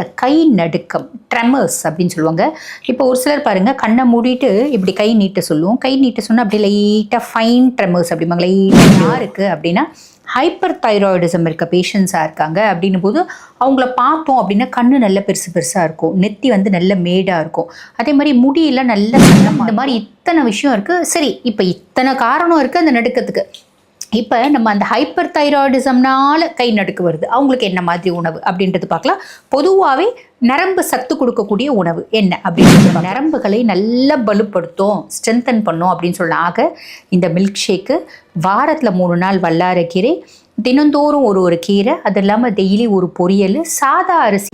இந்த கை நடுக்கம் ட்ரெமர்ஸ் அப்படின்னு சொல்லுவாங்க. இப்போ ஒரு சிலர் பாருங்க கண்ணை மூடிட்டு இப்படி கை நீட்ட சொல்லுவோம். கை நீட்ட சொன்னால் அப்படியே லைட்டாக ஃபைன் ட்ரெமர்ஸ் அப்படிம்பாங்க. லைட்டாக யாருக்கு அப்படின்னா ஹைப்பர் தைராய்டிசம் இருக்க பேஷண்ட்ஸாக இருக்காங்க அப்படின்னும் போது அவங்கள பார்த்தோம் அப்படின்னா கண்ணு நல்ல பெருசு பெருசாக இருக்கும். நெத்தி வந்து நல்ல மேடாக இருக்கும். அதே மாதிரி முடியெல்லாம் நல்ல இந்த மாதிரி இத்தனை விஷயம் இருக்குது சரி இப்போ இத்தனை காரணம் இருக்குது அந்த நடுக்கத்துக்கு. இப்போ நம்ம அந்த ஹைப்பர் தைராய்டிசம்னால கை நடுக்கு வருது. அவங்களுக்கு என்ன மாதிரி உணவு அப்படின்றது பார்க்கலாம். பொதுவாகவே நரம்பு சத்து கொடுக்கக்கூடிய உணவு என்ன அப்படின்றது. நரம்புகளை நல்லா பலுப்படுத்தும் ஸ்ட்ரென்தன் பண்ணும் அப்படின்னு சொல்லலாம் ஆக இந்த மில்க் ஷேக்கு வாரத்தில் மூணு நாள் வல்லார கீரை தினந்தோறும் ஒரு ஒரு கீரை அது இல்லாமல் டெய்லி ஒரு பொரியல் சாதா அரிசி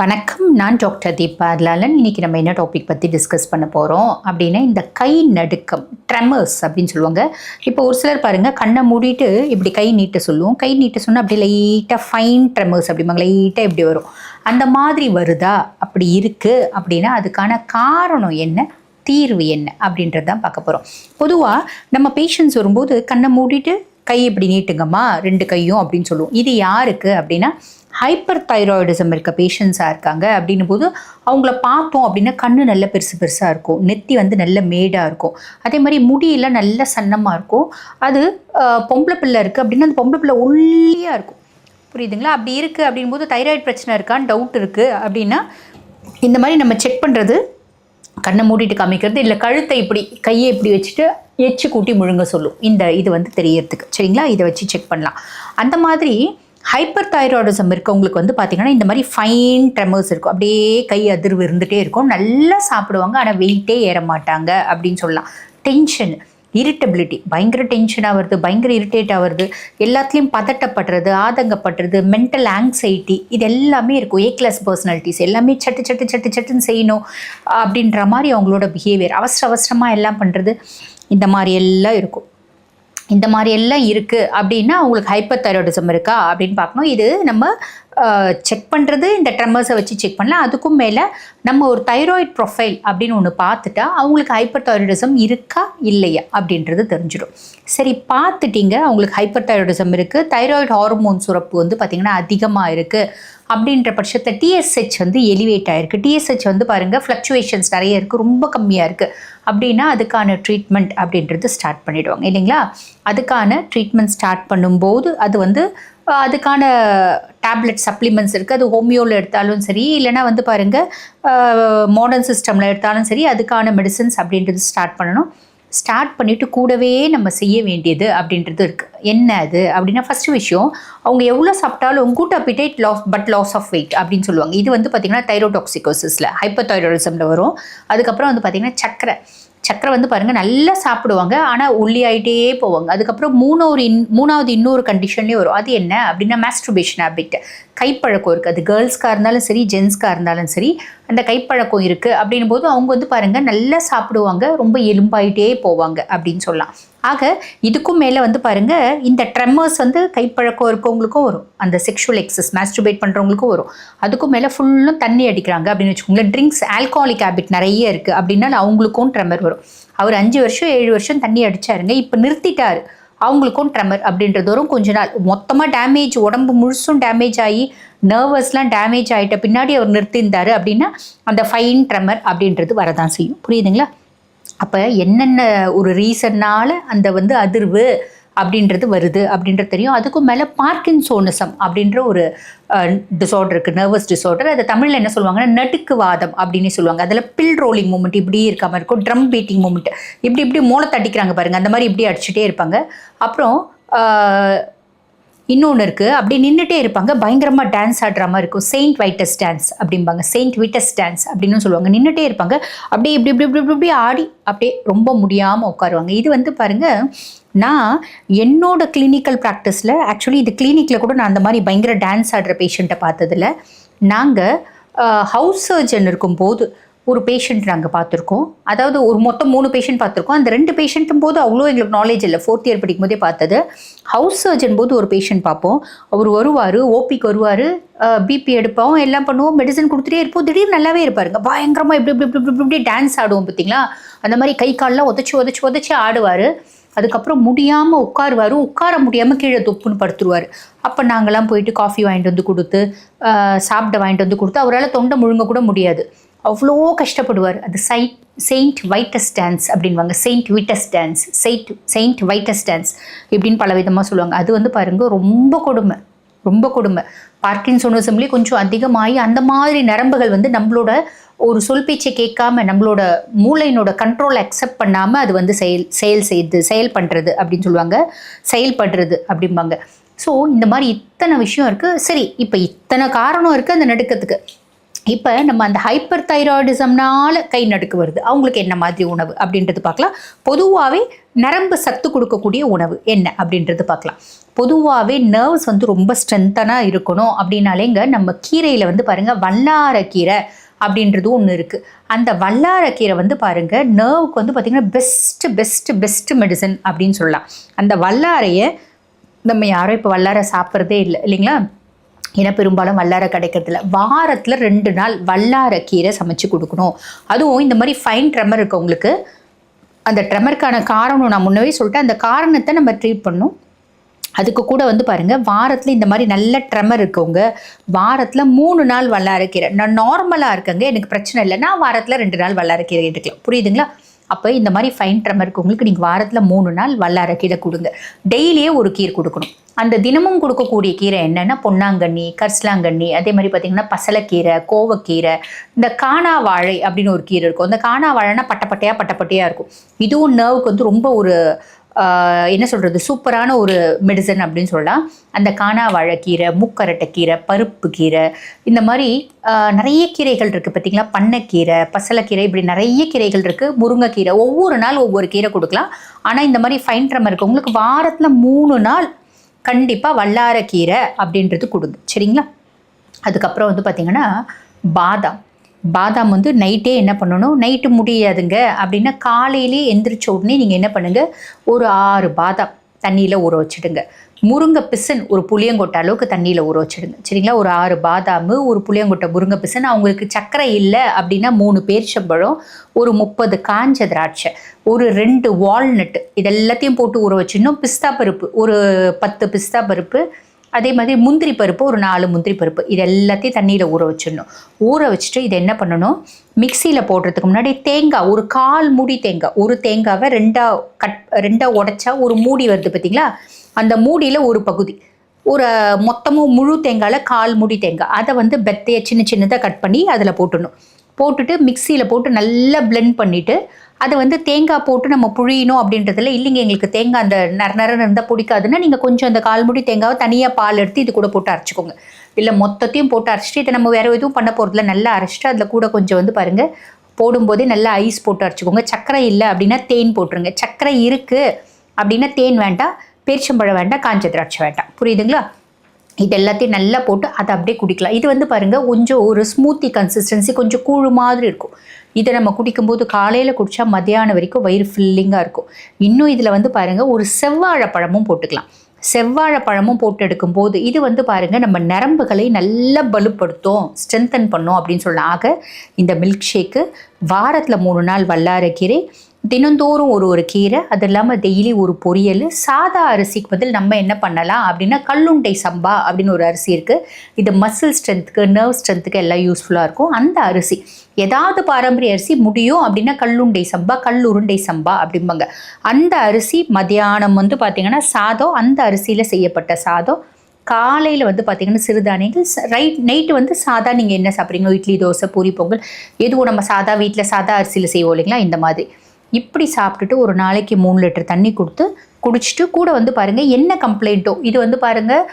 வணக்கம் நான் டாக்டர் தீபா லாலன் இன்னைக்கு நம்ம என்ன டாபிக் பற்றி டிஸ்கஸ் பண்ண போகிறோம் அப்படின்னா இந்த கை நடுக்கம் ட்ரெமர்ஸ் அப்படின்னு சொல்லுவாங்க. இப்போ ஒரு சிலர் பாருங்கள் கண்ணை மூடிட்டு இப்படி கை நீட்ட சொல்லுவோம். கை நீட்ட சொன்னால் அப்படி லைட்டாக ஃபைன் ட்ரெமர்ஸ் அப்படிம்பாங்க. லைட்டாக இப்படி வரும். அந்த மாதிரி வருதா? அப்படி இருக்குது அப்படின்னா அதுக்கான காரணம் என்ன? தீர்வு என்ன? அப்படின்றது தான் பார்க்க போகிறோம் பொதுவாக நம்ம பேஷண்ட்ஸ் வரும்போது கண்ணை மூடிட்டு கை இப்படி நீட்டுங்கம்மா ரெண்டு கையும் அப்படின்னு சொல்லுவோம். இது யாருக்கு அப்படின்னா ஹைப்பர் தைராய்டிசம் இருக்க பேஷண்ட்ஸாக இருக்காங்க. அப்படின்னும் போது அவங்கள பார்த்தோம் அப்படின்னா கண்ணு நல்ல பெருசு பெருசாக இருக்கும். நெத்தி வந்து நல்ல மேடாக இருக்கும். அதே மாதிரி முடியெல்லாம் நல்ல சன்னமாக இருக்கும். அது பொம்பளை பிள்ளை இருக்குது அப்படின்னா அந்த பொம்பளை பிள்ளை ஒல்லியாக இருக்கும். புரியுதுங்களா? அப்படி இருக்குது அப்படின்போது தைராய்டு பிரச்சனை இருக்கான்னு டவுட் இருக்குது அப்படின்னா இந்த மாதிரி நம்ம செக் பண்ணுறது கண்ணை மூடிட்டு காமிக்கிறது இல்லை கழுத்தை இப்படி கையை இப்படி வச்சுட்டு எச்சு கூட்டி முழுங்க சொல்லும். இந்த இது வந்து தெரியறதுக்கு. சரிங்களா? இதை வச்சு செக் பண்ணலாம். அந்த மாதிரி ஹைப்பர் தைராய்டிசம் இருக்கவங்களுக்கு வந்து பார்த்திங்கன்னா இந்த மாதிரி ஃபைன் ட்ரெமர்ஸ் இருக்கும். அப்படியே கை அதிர்வு இருந்துகிட்டே இருக்கும். நல்லா சாப்பிடுவாங்க. ஆனால் வெயிட்டே ஏற மாட்டாங்க அப்படின்னு சொல்லலாம். டென்ஷன் இரிட்டபிலிட்டி பயங்கர டென்ஷனாக வருது பயங்கர இரிட்டேட் ஆகிறது எல்லாத்துலேயும் பதட்டப்படுறது ஆதங்கப்படுறது மென்டல் ஆங்ஸைட்டி இது எல்லாமே இருக்கும். ஏ கிளாஸ் பர்சனாலிட்டிஸ் எல்லாமே சட்டு சட்டு சட்டு சட்டுன்னு செய்யணும் அப்படின்ற மாதிரி அவங்களோட பிஹேவியர் அவசர அவசரமாக எல்லாம் பண்ணுறது இந்த மாதிரி எல்லாம் இருக்கும். இந்த மாதிரி எல்லாம் இருக்குது அப்படின்னா அவங்களுக்கு ஹைப்பர் தைராய்டிசம் இருக்கா அப்படின்னு பார்க்கணும். இது நம்ம செக் பண்ணுறது இந்த ட்ரெம்மர்ஸை வச்சு செக் பண்ணலாம். அதுக்கும் மேலே நம்ம ஒரு தைராய்டு ப்ரொஃபைல் அப்படின்னு ஒன்று பார்த்துட்டா அவங்களுக்கு ஹைப்பர் தைராய்டிசம் இருக்கா இல்லையா அப்படின்றது தெரிஞ்சிடும். சரி பார்த்துட்டிங்க அவங்களுக்கு ஹைப்பர் தைராய்டிசம் இருக்குது தைராய்டு ஹார்மோன் சுரப்பு வந்து பார்த்திங்கன்னா அதிகமாக இருக்குது அப்படின்ற பட்சத்தில் டிஎஸ்ஹெச் வந்து எலிவேட் ஆகிருக்கு டிஎஸ்ஹெச் வந்து பாருங்கள் ஃப்ளக்சுவேஷன்ஸ் நிறைய இருக்குது ரொம்ப கம்மியாக இருக்குது அப்படின்னா அதுக்கான ட்ரீட்மெண்ட் அப்படின்றது ஸ்டார்ட் பண்ணிவிடுவாங்க இல்லைங்களா? அதுக்கான ட்ரீட்மெண்ட் ஸ்டார்ட் பண்ணும்போது அது வந்து அதுக்கான டேப்லெட் சப்ளிமெண்ட்ஸ் இருக்குது அது ஹோமியோவில் எடுத்தாலும் சரி இல்லைன்னா வந்து பாருங்கள் மாடர்ன் சிஸ்டமில் எடுத்தாலும் சரி அதுக்கான மெடிசன்ஸ் அப்படின்றது ஸ்டார்ட் பண்ணணும். ஸ்டார்ட் பண்ணிவிட்டு கூடவே நம்ம செய்ய வேண்டியது அப்படின்றது இருக்குது என்ன அது? அப்படின்னா ஃபஸ்ட்டு விஷயம் அவங்க எவ்வளோ சாப்பிட்டாலும் good appetite loss but loss of weight அப்படின்னு சொல்லுவாங்க. இது வந்து பார்த்திங்கன்னா தைரோடாக்சிகோசிஸில் ஹைப்பர் தைராய்டிசமில் வரும். அதுக்கப்புறம் வந்து பார்த்திங்கன்னா சக்கரை. சக்கரை வந்து பாருங்கள் நல்லா சாப்பிடுவாங்க. ஆனால் ஒல்லி ஆகிட்டே போவாங்க. அதுக்கப்புறம் மூணாவது இன் மூணாவது இன்னொரு கண்டிஷன்லேயும் வரும். அது என்ன அப்படின்னா மாஸ்ட்ருபேஷன் ஹேபிட் கைப்பழக்கம் இருக்குது அது கேர்ள்ஸ்க்காக இருந்தாலும் சரி ஜென்ஸ்க்காக இருந்தாலும் சரி அந்த கைப்பழக்கம் இருக்குது அப்படின்னும் போது அவங்க வந்து பாருங்கள் நல்லா சாப்பிடுவாங்க. ரொம்ப எலும்பாயிட்டே போவாங்க அப்படின்னு சொல்லலாம். ஆக இதுக்கும் மேலே வந்து பாருங்கள் இந்த ட்ரெம்மர்ஸ் வந்து கைப்பழக்கம் இருக்கவங்களுக்கும் வரும். அந்த செக்ஷுவல் எக்ஸஸ் மாஸ்ட்ருபேட் பண்ணுறவங்களுக்கும் வரும். அதுக்கும் மேலே ஃபுல்லும் தண்ணி அடிக்கிறாங்க அப்படின்னு வச்சுக்கோங்களேன். ட்ரிங்க்ஸ் ஆல்கஹாலிக் ஹேபிட் நிறைய இருக்குது அப்படின்னா அவங்களுக்கும் ட்ரெமர் வரும். அவர் அஞ்சு வருஷம் ஏழு வருஷம் தண்ணி அடிச்சாருங்க. இப்போ நிறுத்திட்டார். அவங்களுக்கும் ட்ரெமர் அப்படின்றது வரும் கொஞ்ச நாள். மொத்தமாக டேமேஜ் உடம்பு முழுசும் டேமேஜ் ஆகி நர்வஸ்லாம் டேமேஜ் ஆகிட்ட பின்னாடி அவர் நிறுத்தியிருந்தார் அப்படின்னா அந்த ஃபைன் ட்ரெமர் அப்படின்றது வரதான் செய்யும். புரியுதுங்களா? அப்போ என்னென்ன ஒரு ரீசன்னால் அந்த வந்து அதிர்வு அப்படின்றது வருது அப்படின்றது தெரியும். அதுக்கும் மேலே பார்க்கின்சோனிசம் அப்படின்ற ஒரு டிசார்டர் இருக்குது நர்வஸ் டிசார்டர் அதை தமிழில் என்ன சொல்லுவாங்கன்னா நடுக்குவாதம் அப்படின்னு சொல்லுவாங்க. அதில் பில் ரோலிங் மூமெண்ட் இப்படி இருக்காமல் இருக்கும். ட்ரம் பீட்டிங் மூமெண்ட் இப்படி இப்படி மூளை தட்டிக்கிறாங்க பாருங்கள் அந்த மாதிரி இப்படி அடிச்சுட்டே இருப்பாங்க. அப்புறம் இன்னொன்று இருக்குது அப்படி நின்றுட்டே இருப்பாங்க. பயங்கரமாக டான்ஸ் ஆடுற மாதிரி இருக்கும். செயின்ட் வைட்டஸ் டான்ஸ் அப்படிம்பாங்க. செயின்ட் விட்டஸ் டான்ஸ் அப்படின்னு சொல்லுவாங்க. நின்றுட்டே இருப்பாங்க. அப்படியே இப்படி இப்படி இப்படி இப்படி ஆடி அப்படியே ரொம்ப முடியாமல் உட்காருவாங்க. இது வந்து பாருங்கள் நான் என்னோட கிளினிக்கல் ப்ராக்டிஸில் ஆக்சுவலி இது கிளினிக்கில் கூட நான் அந்த மாதிரி பயங்கர டான்ஸ் ஆடுற பேஷண்ட்டை பார்த்ததில்ல. நாங்கள் ஹவுஸ் சர்ஜன் இருக்கும்போது ஒரு பேஷண்ட் நாங்கள் பார்த்துருக்கோம். அதாவது ஒரு மொத்தம் மூணு பேஷண்ட் பார்த்துருக்கோம். அந்த ரெண்டு பேஷண்ட்டும் போது அவ்வளோ எங்களுக்கு நாலேஜ் இல்லை. ஃபோர்த் இயர் படிக்கும் போதே பார்த்தது. ஹவுஸ் சர்ஜன் போது ஒரு பேஷண்ட் பார்ப்போம். அவர் வருவார் ஓபிக்கு வருவார் பிபி எடுப்போம் எல்லாம் பண்ணுவோம் மெடிசன் கொடுத்துட்டே இருப்போம். திடீர்னு நல்லாவே இருப்பாருங்க. பயங்கரமாக இப்படி இப்படி இப்படி இப்படி டான்ஸ் ஆடுவோம் பார்த்தீங்களா? அந்த மாதிரி கை காலெலாம் உதச்சி உதச்சி உதச்சி ஆடுவார். அதுக்கப்புறம் முடியாமல் உட்காருவார். உட்கார முடியாமல் கீழே தொப்புன்னு படுத்துருவார். அப்போ நாங்கள்லாம் போயிட்டு காஃபி வாங்கிட்டு வந்து கொடுத்து சாப்பிட வாங்கிட்டு வந்து கொடுத்து அவரால் தொண்டை முழுங்க கூட முடியாது. அவ்வளோ கஷ்டப்படுவார். அது சைட் செயின்ட் வைட்டஸ் டான்ஸ் அப்படின்வாங்க. Saint Vitus dance Saint Saint Vitus dance இப்படின்னு பல விதமாக சொல்லுவாங்க. அது வந்து பாருங்க ரொம்ப கொடுமை. ரொம்ப கொடுமை. பார்க்கின்சோனிசம்லேயே கொஞ்சம் அதிகமாகி அந்த மாதிரி நரம்புகள் வந்து நம்மளோட ஒரு சொல் பேச்சை கேட்காம நம்மளோட மூளையினோட கண்ட்ரோல் அக்செப்ட் பண்ணாமல் அது வந்து செயல் செயல் செய்து செயல் பண்ணுறது அப்படின்னு சொல்லுவாங்க. செயல்படுறது அப்படிம்பாங்க. ஸோ இந்த மாதிரி இத்தனை விஷயம் இருக்குது சரி இப்போ இத்தனை காரணம் இருக்குது அந்த நடுக்கத்துக்கு. இப்போ நம்ம அந்த ஹைப்பர் தைராய்டிசம்னால கை நடுக்கு வருது. அவங்களுக்கு என்ன மாதிரி உணவு அப்படின்றது பார்க்கலாம். பொதுவாகவே நரம்பு சத்து கொடுக்கக்கூடிய உணவு என்ன அப்படின்றது பார்க்கலாம். பொதுவாகவே நர்வ்ஸ் வந்து ரொம்ப ஸ்ட்ரென்த்தனாக இருக்கணும் அப்படின்னாலேங்க நம்ம கீரையில் வந்து பாருங்கள் வல்லாரக்கீரை அப்படின்றது ஒன்று இருக்குது அந்த வல்லாரக்கீரை வந்து பாருங்கள் நர்வுக்கு வந்து பார்த்திங்கன்னா பெஸ்ட்டு பெஸ்ட்டு பெஸ்ட்டு மெடிசன் அப்படின்னு சொல்லலாம். அந்த வல்லாரையை நம்ம யாரும் இப்போ வல்லாரை சாப்பிட்றதே இல்லை இல்லைங்களா? ஏன்னா பெரும்பாலும் வல்லாரை கிடைக்கிறதில்ல. வாரத்தில் ரெண்டு நாள் வல்லாரை கீரை சமைச்சு கொடுக்கணும். அதுவும் இந்த மாதிரி ஃபைன் ட்ரெமர் இருக்கவங்களுக்கு அந்த ட்ரெமருக்கான காரணம் நான் முன்னவே சொல்லிட்டேன். அந்த காரணத்தை நம்ம ட்ரீட் பண்ணணும். அதுக்கு கூட வந்து பாருங்கள் வாரத்தில் இந்த மாதிரி நல்ல ட்ரெமர் இருக்கவங்க வாரத்தில் மூணு நாள் வல்லாரக்கீரை. நான் நார்மலாக இருக்கங்க எனக்கு பிரச்சனை இல்லை. நான் வாரத்தில் ரெண்டு நாள் வல்லாரக்கீரை எடுக்கலாம். புரியுதுங்களா? அப்போ இந்த மாதிரி ஃபைன் ட்ரெமர் இருக்கவங்களுக்கு நீங்கள் வாரத்தில் மூணு நாள் வல்லாரக்கீரை கொடுங்க. டெய்லியே ஒரு கீரை கொடுக்கணும். அந்த தினமும் கொடுக்கக்கூடிய கீரை என்னென்னா பொன்னாங்கண்ணி கரிசலாங்கண்ணி அதே மாதிரி பார்த்தீங்கன்னா பசலக்கீரை கோவக்கீரை இந்த காணா வாழை அப்படின்னு ஒரு கீரை இருக்கும். அந்த காணா வாழைனா பட்டப்பட்டையாக பட்டப்பட்டையாக இருக்கும். இதுவும் நர்வுக்கு வந்து ரொம்ப ஒரு என்ன சொல்கிறது சூப்பரான ஒரு மெடிசன் அப்படின்னு சொல்லலாம். அந்த காணா வாழைக்கீரை மூக்கரட்டைக்கீரை பருப்பு கீரை இந்த மாதிரி நிறைய கீரைகள் இருக்குது பார்த்தீங்களா பண்ணைக்கீரை பசலைக்கீரை இப்படி நிறைய கீரைகள் இருக்குது முருங்கைக்கீரை ஒவ்வொரு நாள் ஒவ்வொரு கீரை கொடுக்கலாம். ஆனால் இந்த மாதிரி ஃபைன் ட்ரம் இருக்குது உங்களுக்கு வாரத்தில் மூணு நாள் கண்டிப்பாக வல்லாரக்கீரை அப்படின்றது கொடுங்க. சரிங்களா? அதுக்கப்புறம் வந்து பார்த்திங்கன்னா பாதாம். பாதாம் வந்து நைட்டே என்ன பண்ணணும்? நைட்டு முடியாதுங்க. அப்படின்னா காலையிலே எந்திரிச்ச உடனே நீங்கள் என்ன பண்ணுங்கள் ஒரு ஆறு பாதாம் தண்ணியில் ஊற வச்சுடுங்க. முருங்கை பிசன் ஒரு புளியங்கொட்டை அளவுக்கு தண்ணியில் ஊற வச்சிடுங்க. சரிங்களா? ஒரு ஆறு பாதாம் ஒரு புளியங்கொட்டை முருங்கை பிசன். அவங்களுக்கு சர்க்கரை இல்லை அப்படின்னா மூணு பேரிச்சம்பழம் ஒரு முப்பது காஞ்ச திராட்சை ஒரு ரெண்டு வால்நட் இதெல்லாத்தையும் போட்டு ஊற வச்சிடணும். பிஸ்தா பருப்பு ஒரு பத்து பிஸ்தா பருப்பு அதே மாதிரி முந்திரி பருப்பு ஒரு நாலு முந்திரி பருப்பு. இது எல்லாத்தையும் தண்ணியில் ஊற வச்சிடணும். ஊற வச்சுட்டு இதை என்ன பண்ணணும்? மிக்சியில் போடுறதுக்கு முன்னாடி தேங்காய் ஒரு கால் மூடி தேங்காய். ஒரு தேங்காவை ரெண்டா கட் ரெண்டாக உடைச்சா ஒரு மூடி வருது பார்த்தீங்களா அந்த மூடியில் ஒரு பகுதி. ஒரு மொத்தமும் முழு தேங்காயில் கால் மூடி தேங்காய். அதை வந்து பெத்தையை சின்ன சின்னதாக கட் பண்ணி அதில் போட்டுடணும். போட்டுட்டு மிக்சியில் போட்டு நல்லா பிளெண்ட் பண்ணிவிட்டு அதை வந்து தேங்காய் போட்டு நம்ம புழியணும் அப்படின்றதுல இல்லைங்க எங்களுக்கு தேங்காய் அந்த நர நரன்னு இருந்தால் பிடிக்காதுன்னா நீங்கள் கொஞ்சம் அந்த கால்முடி தேங்காவை தனியாக பால் எடுத்து இது கூட போட்டு அரைச்சிக்கோங்க. இல்லை மொத்தத்தையும் போட்டு அரைச்சிட்டு இதை நம்ம வேறு எதுவும் பண்ண போகிறதில்ல நல்லா அரைச்சிட்டு அதில் கூட கொஞ்சம் வந்து பாருங்கள் போடும்போதே நல்லா ஐஸ் போட்டு அரைச்சிக்கோங்க. சர்க்கரை இல்லை அப்படின்னா தேன் போட்டுருங்க. சர்க்கரை இருக்குது அப்படின்னா தேன் வேண்டாம் பேரிச்சம்பழம் வேண்டாம் காஞ்ச திராட்சை வேண்டாம். புரியுதுங்களா? இது எல்லாத்தையும் நல்லா போட்டு அதை அப்படியே குடிக்கலாம். இது வந்து பாருங்கள் கொஞ்சம் ஒரு ஸ்மூத்தி கன்சிஸ்டன்சி கொஞ்சம் கூழு மாதிரி இருக்கும். இதை நம்ம குடிக்கும்போது காலையில் குடித்தா மத்தியானம் வரைக்கும் வயிறு ஃபில்லிங்காக இருக்கும். இன்னும் இதில் வந்து பாருங்கள் ஒரு செவ்வாழைப்பழமும் போட்டுக்கலாம். செவ்வாழைப்பழமும் போட்டு எடுக்கும்போது இது வந்து பாருங்கள் நம்ம நரம்புகளை நல்லா பலுப்படுத்தும் ஸ்ட்ரென்தன் பண்ணும் அப்படின்னு சொல்லலாம் ஆக இந்த மில்க் ஷேக்கு வாரத்தில் மூணு நாள் வல்லாரக்கீரை தினந்தோறும் ஒரு ஒரு கீரை அது இல்லாமல் டெய்லி ஒரு பொரியல் சாதா அரிசிக்கு பதில் நம்ம என்ன பண்ணலாம் அப்படின்னா கல்லுண்டை சம்பா அப்படின்னு ஒரு அரிசி இருக்குது இது மசில் ஸ்ட்ரென்த்துக்கு நர்வ் ஸ்ட்ரென்த்துக்கு எல்லாம் யூஸ்ஃபுல்லாக இருக்கும். அந்த அரிசி ஏதாவது பாரம்பரிய அரிசி முடியும் அப்படின்னா கல்லுண்டை சம்பா கல்லுருண்டை சம்பா அப்படிம்பாங்க. அந்த அரிசி மதியானம் வந்து பார்த்திங்கன்னா சாதம் அந்த அரிசியில் செய்யப்பட்ட சாதம். காலையில் வந்து பார்த்தீங்கன்னா சிறுதானியங்கள் ரைட் நைட்டு வந்து சாதா நீங்கள் என்ன சாப்பிட்றீங்களோ இட்லி தோசை பூரி பொங்கல் எதுவும் நம்ம சாதா வீட்டில் சாதா அரிசியில் செய்வோம் இல்லைங்களா இந்த மாதிரி. இப்படி சாப்பிட்டுட்டு ஒரு நாளைக்கு மூணு லிட்டர் தண்ணி கொடுத்து குடிச்சிட்டு கூட வந்து பாருங்கள் என்ன கம்ப்ளைண்ட்டோ இது வந்து பாருங்கள்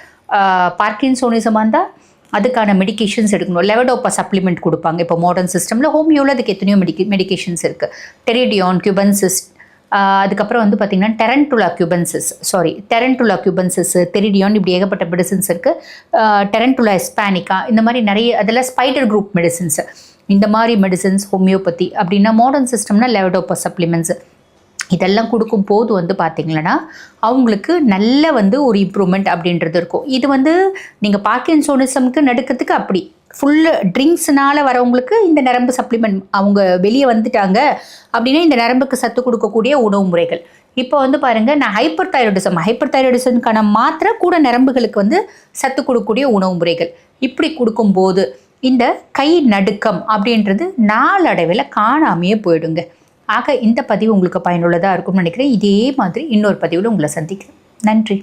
பார்க்கின்சோனிசமாக இருந்தால் அதுக்கான மெடிகேஷன்ஸ் எடுக்கணும். லெவடோப்பா சப்ளிமெண்ட் கொடுப்பாங்க. இப்போ மாடர்ன் சிஸ்டமில் ஹோமியோவில் அதுக்கு எத்தனையோ மெடிக்கே மெடிக்கேஷன்ஸ் இருக்குது டெரிடியான் கியூபன்சிஸ் அதுக்கப்புறம் வந்து பார்த்திங்கன்னா டெரன்டுலா கியூபன்சிஸ் சாரி டெரன்டுலா கியூபன்சிஸ் தெரிடியான் இப்படி ஏகப்பட்ட மெடிசின்ஸ் இருக்குது டெரன்டுலா எஸ்பானிக்கா இந்த மாதிரி நிறைய அதில் ஸ்பைடர் குரூப் மெடிசின்ஸ் இந்த மாதிரி மெடிசன்ஸ் ஹோமியோபதி அப்படின்னா மாடர்ன் சிஸ்டம்னா லெவடோப்பா சப்ளிமெண்ட்ஸ் இதெல்லாம் கொடுக்கும் போது வந்து பார்த்தீங்கன்னா அவங்களுக்கு நல்ல வந்து ஒரு இம்ப்ரூவ்மெண்ட் அப்படின்றது இருக்கும். இது வந்து நீங்கள் பார்க்கின்சோனிசம்க்கு நடுக்கிறதுக்கு அப்படி. ஃபுல்லு ட்ரிங்க்ஸ்னால வரவங்களுக்கு இந்த நரம்பு சப்ளிமெண்ட் அவங்க வெளியே வந்துட்டாங்க அப்படின்னா இந்த நரம்புக்கு சத்து கொடுக்கக்கூடிய உணவு முறைகள். இப்போ வந்து பாருங்கள் நான் ஹைப்பர் தைராய்டிசம் ஹைப்பர் தைராய்டிசம்க்கான மாத்திரை கூட நரம்புகளுக்கு வந்து சத்து கொடுக்கக்கூடிய உணவு முறைகள். இப்படி கொடுக்கும்போது இந்த கை நடுக்கம் அப்படின்றது நாளடைவில் காணாமையே போயிடுங்க. ஆக இந்த பதிவு உங்களுக்கு பயனுள்ளதாக இருக்கும்னு நினைக்கிறேன். இதே மாதிரி இன்னொரு பதிவில் உங்களை சந்திக்கிறேன். நன்றி.